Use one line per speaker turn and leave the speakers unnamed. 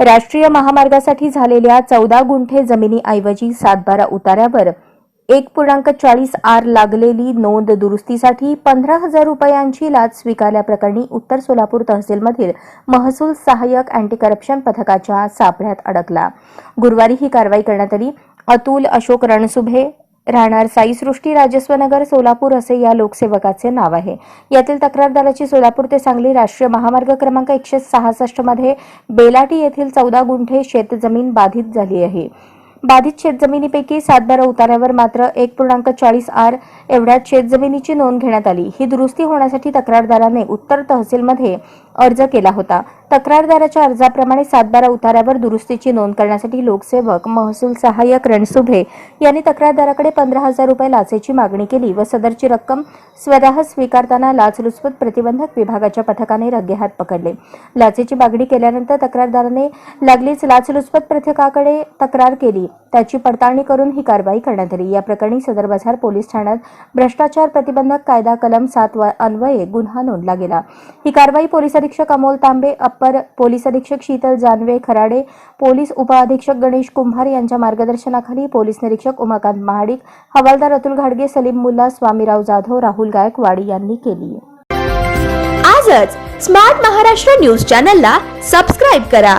राष्ट्रीय महामार्गासाठी झालेल्या चौदा गुंठे जमिनीऐवजी सातबारा उतार्यावर एक पूर्णांक चाळीस आर लागलेली नोंद दुरुस्तीसाठी पंधरा हजार रुपयांची लाच स्वीकारल्याप्रकरणी उत्तर सोलापूर तहसीलमधील महसूल सहाय्यक अँटी करप्शन पथकाच्या सापळ्यात अडकला. गुरुवारी ही कारवाई करण्यात आली. अतुल अशोक रणसुभे राहणार साईसृष्टी राजस्वनगर सोलापूर असे या लोकसेवकाचे नाव आहे. यातील तक्रारदाराची सोलापूर ते सांगली राष्ट्रीय महामार्ग क्रमांक एकशे सहासष्टमध्ये बेलाटी येथील चौदा गुंठे शेतजमीन बाधित झाली आहे. बाधित शेतजमिनीपैकी सातबारा उतार्यावर मात्र एक पूर्णांक चाळीस आर एवढ्यात शेतजमिनीची नोंद घेण्यात आली. ही दुरुस्ती होण्यासाठी तक्रारदाराने उत्तर तहसीलमध्ये अर्ज केला होता. तक्रारदाराच्या अर्जाप्रमाणे सातबारा उताऱ्यावर दुरुस्तीची नोंद करण्यासाठी लोकसेवक महसूल सहाय्यक रणसुभे यांनी तक्रारदाराकडे पंधरा हजार रुपये लाचेची मागणी केली व सदरची रक्कम स्वतः स्वीकारताना लाचलुचपत प्रतिबंधक विभागाच्या पथकाने रंगेहात पकडले. लाचेची मागणी केल्यानंतर तक्रारदाराने लागलीच लाचलुचपत पथकाकडे तक्रार केली. त्याची पडताळणी करून ही कारवाई करण्यात आली. या प्रकरणी सदर बाजार पोलीस ठाण्यात भ्रष्टाचार प्रतिबंधक कायदा कलम सात व अन्वये गुन्हा नोंदला गेला. ही कारवाई पोलीस अधीक्षक अमोल तांबे अप्पर पोलीस अधीक्षक शीतल जानवे खराडे पोलीस उपअधीक्षक गणेश कुंभार यांच्या मार्गदर्शनाखाली पोलीस निरीक्षक उमाकांत महाडिक हवालदार अतुल घाडगे सलीम मुल्ला स्वामीराव जाधव राहुल गायकवाड यांनी केली
आजच स्मार्ट महाराष्ट्र न्यूज चॅनलला सबस्क्राईब करा.